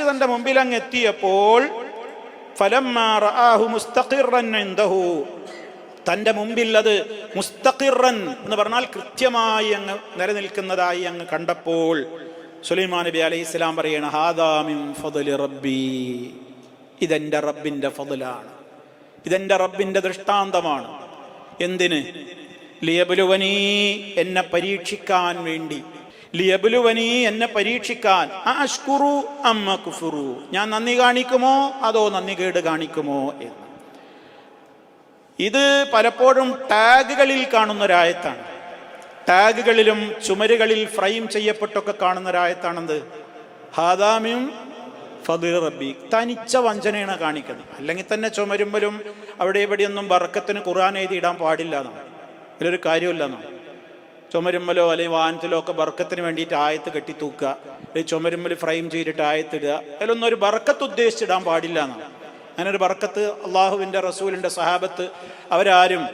തന്റെ മുമ്പിൽ അങ്ങ് എത്തിയപ്പോൾ തന്റെ മുമ്പിൽ അത് മുസ്തഖിറൻ എന്ന് പറഞ്ഞാൽ കൃത്യമായി അങ്ങ് നിലനിൽക്കുന്നതായി അങ്ങ് കണ്ടപ്പോൾ സുലൈമാൻ നബി അലൈഹി ഇസ്ലാം പറയണ ഹാദാമിം ഫضൽ റബ്ബി. ഇതെന്റെ റബ്ബിന്റെ ഫضലാണ് ഇതെന്റെ റബ്ബിന്റെ ദൃഷ്ടാന്തമാണ്. എന്തിന്? ലിയബുലുവനീ എന്നെ പരീക്ഷിക്കാൻ വേണ്ടി. ലിയബുലുവനീ എന്നെ പരീക്ഷിക്കാൻ. അഷ്കുറു അമ്മ കുഫുറു. ഞാൻ നന്ദി കാണിക്കുമോ? അതോ നന്ദി കേട് കാണിക്കുമോ എന്ന്. ഇത് പലപ്പോഴും ടാഗുകളിൽ കാണുന്ന ഒരായത്താണ് ടാഗുകളിലും ചുമരുകളിൽ ഫ്രെയിം ചെയ്യപ്പെട്ടൊക്കെ കാണുന്ന ഒരായത്താണെന്ത് ഹാദാമിയും ഫതിർ റബ്ബി. തനിച്ച വഞ്ചനയാണ് കാണിക്കുന്നത്. അല്ലെങ്കിൽ തന്നെ ചുമരുമ്പലും അവിടെ ഇവിടെയൊന്നും വറക്കത്തിന് ഖുർആൻ എഴുതി ഇടാൻ പാടില്ല എന്നാണ്. അതിലൊരു കാര്യമില്ല എന്നാണ്. ചുമരുമ്മലോ അല്ലെങ്കിൽ വാഹനത്തിലോ ഒക്കെ ബർക്കത്തിന് വേണ്ടിയിട്ട് ആയത്ത് കെട്ടി തൂക്കുക. അല്ലെങ്കിൽ ചുമരുമ്മൽ ഫ്രെയിം ചെയ്തിട്ട് ആയത്തിടുക അതിലൊന്നും ഒരു ബർക്കത്ത് ഉദ്ദേശിച്ചിടാൻ പാടില്ല എന്നാണ്. അങ്ങനെ ഒരു ബർക്കത്ത് അള്ളാഹുവിന്റെ റസൂലിന്റെ സഹാബത്ത് അവരാരും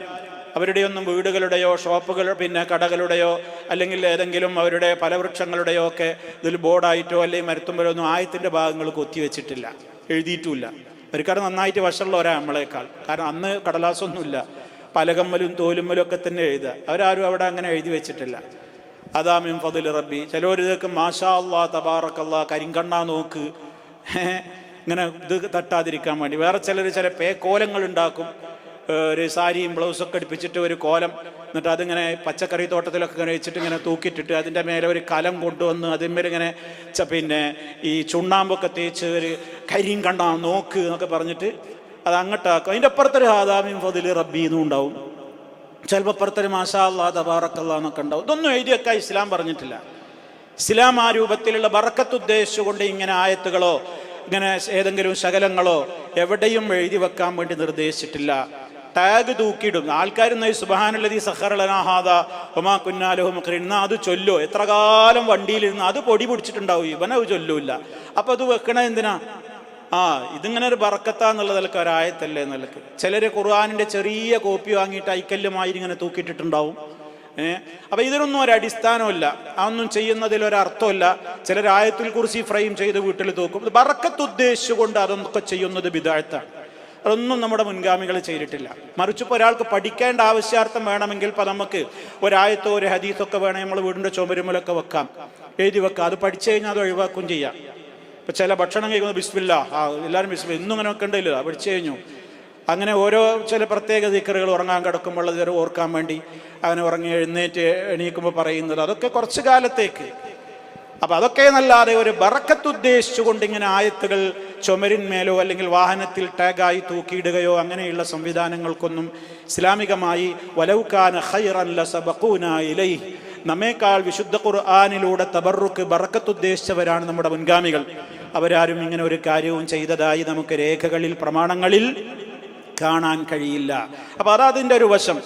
അവരുടെയൊന്നും വീടുകളുടെയോ ഷോപ്പുകൾ പിന്നെ കടകളുടെയോ അല്ലെങ്കിൽ ഏതെങ്കിലും അവരുടെ ഫലവൃക്ഷങ്ങളുടെയോ ഒക്കെ ഇതിൽ ബോർഡായിട്ടോ അല്ലെങ്കിൽ മരത്തുമ്പോഴോ ഒന്നും ആയത്തിന്റെ ഭാഗങ്ങൾ കൊത്തിവെച്ചിട്ടില്ല എഴുതിയിട്ടുമില്ല. അവർക്കത് നന്നായിട്ട് വശമുള്ള ഒരാ നമ്മളെക്കാൾ. കാരണം അന്ന് കടലാസൊന്നുമില്ല. പലകമ്മലും തോലുമ്മലും ഒക്കെ തന്നെ എഴുതുക. അവരാരും അവിടെ അങ്ങനെ എഴുതി വെച്ചിട്ടില്ല. അതാമിം ഫതുൽ റബ്ബി. ചിലവരിതൊക്കെ മാഷാ അള്ളാ തബാറക്കല്ലാ കരിങ്കണ്ണ നോക്ക്. ഇങ്ങനെ ഇത് തട്ടാതിരിക്കാൻ വേണ്ടി. വേറെ ചിലർ ചില പേക്കോലങ്ങൾ ഉണ്ടാക്കും. ഒരു സാരിയും ബ്ലൗസും ഒക്കെ അടുപ്പിച്ചിട്ട് ഒരു കോലം. എന്നിട്ട് അതിങ്ങനെ പച്ചക്കറി തോട്ടത്തിലൊക്കെ ഇങ്ങനെ വെച്ചിട്ട് ഇങ്ങനെ തൂക്കിയിട്ടിട്ട് അതിന്റെ മേലെ ഒരു കലം കൊണ്ടുവന്ന് അതിന്മേൽ ഇങ്ങനെ പിന്നെ ഈ ചുണ്ണാമ്പൊക്കെ തേച്ച് ഒരു കരിയും കണ്ടാ നോക്ക് എന്നൊക്കെ പറഞ്ഞിട്ട് അത് അങ്ങോട്ടാക്കും അതിന്റെ അപ്പുറത്തൊരു ഹാദാമിയും ഫതിൽ റബ്ബീന്നും ഉണ്ടാവും. ചിലപ്പോൾ അപ്പുറത്തൊരു മാഷാ അള്ളാ തബാറക്കല്ലാ എന്നൊക്കെ ഉണ്ടാവും. ഇതൊന്നും എഴുതിയൊക്കെ ഇസ്ലാം പറഞ്ഞിട്ടില്ല. ഇസ്ലാം ആ രൂപത്തിലുള്ള ബറക്കത്ത് ഉദ്ദേശിച്ചുകൊണ്ട് ഇങ്ങനെ ആയത്തുകളോ ഇങ്ങനെ ഏതെങ്കിലും ശകലങ്ങളോ എവിടെയും എഴുതി വെക്കാൻ വേണ്ടി നിർദ്ദേശിച്ചിട്ടില്ല. ടാഗ് തൂക്കിയിടും. ആൾക്കാർ സുബാനുള്ളതി സഹറലനാഹാദ ഒമാ കുന്നാലഹു മക്കരിന്ന അത് ചൊല്ലോ. എത്ര കാലം വണ്ടിയിലിരുന്ന് അത് പൊടി പിടിച്ചിട്ടുണ്ടാവും. ഇവനത് ചൊല്ലൂല്ല. അപ്പൊ അത് വെക്കണ എന്തിനാ? ആ ഇതിങ്ങനെ ഒരു ബറക്കത്ത എന്നുള്ള നിലയ്ക്ക് ഒരായത്തല്ലേ നിലയ്ക്ക്. ചിലർ ഖുർആാനിന്റെ ചെറിയ കോപ്പി വാങ്ങിയിട്ട് ഐക്കല്യമായി ഇങ്ങനെ തൂക്കിയിട്ടിട്ടുണ്ടാവും. ഏഹ് അപ്പൊ ഇതിനൊന്നും ഒരു അടിസ്ഥാനമില്ല അതൊന്നും ചെയ്യുന്നതിൽ ഒരർത്ഥമില്ല ചിലർ ആയത്തിൽ കുറിച്ച് ഫ്രെയിം ചെയ്ത് വീട്ടിൽ തൂക്കും. ബറക്കത്ത് ഉദ്ദേശിച്ചുകൊണ്ട് അതൊക്കെ ചെയ്യുന്നത് വിദാഴ്ത്താണ് അതൊന്നും നമ്മുടെ മുൻഗാമികൾ ചെയ്തിട്ടില്ല. മറിച്ച് ഇപ്പോൾ ഒരാൾക്ക് പഠിക്കേണ്ട ആവശ്യാർത്ഥം വേണമെങ്കിൽ ഇപ്പം നമുക്ക് ഒരായത്തോ ഒരു ഹദീസൊക്കെ വേണമെങ്കിൽ നമ്മൾ വീടിന്റെ ചുമരുമലൊക്കെ വെക്കാം. എഴുതി വെക്കാം. അത് പഠിച്ചു കഴിഞ്ഞാൽ അത് ഒഴിവാക്കും ചെയ്യാം. ഇപ്പം ചില ഭക്ഷണം കഴിക്കുന്നത് ബിസ്മില്ല ആ എല്ലാവരും ബിസ്മില്ല ഇന്നും അങ്ങനെ വെക്കണ്ടില്ല പഠിച്ചു കഴിഞ്ഞു. അങ്ങനെ ഓരോ ചില പ്രത്യേക ദിക്കറുകൾ ഉറങ്ങാൻ കിടക്കുമ്പോൾ അത് ഓർക്കാൻ വേണ്ടി അങ്ങനെ ഉറങ്ങി എഴുന്നേറ്റ് എണീക്കുമ്പോൾ പറയുന്നത് അതൊക്കെ കുറച്ച് കാലത്തേക്ക്. അപ്പം അതൊക്കെ എന്നല്ലാതെ ഒരു ബറക്കത്ത് ഉദ്ദേശിച്ചുകൊണ്ട് ഇങ്ങനെ ആയത്തുകൾ ചുമരിന്മേലോ അല്ലെങ്കിൽ വാഹനത്തിൽ ടാഗായി തൂക്കിയിടുകയോ അങ്ങനെയുള്ള സംവിധാനങ്ങൾക്കൊന്നും ഇസ്ലാമികമായി വലൗക്കാന ഖൈറൻ ലസബഖൂന ഇലൈഹി നമ്മേക്കാൾ വിശുദ്ധ ഖുർആാനിലൂടെ തബറുക്ക് ബറക്കത്തുദ്ദേശിച്ചവരാണ് നമ്മുടെ മുൻഗാമികൾ. അവരാരും ഇങ്ങനെ ഒരു കാര്യവും ചെയ്തതായി നമുക്ക് രേഖകളിൽ പ്രമാണങ്ങളിൽ കാണാൻ കഴിയില്ല. അപ്പൊ അതതിന്റെ ഒരു വശം.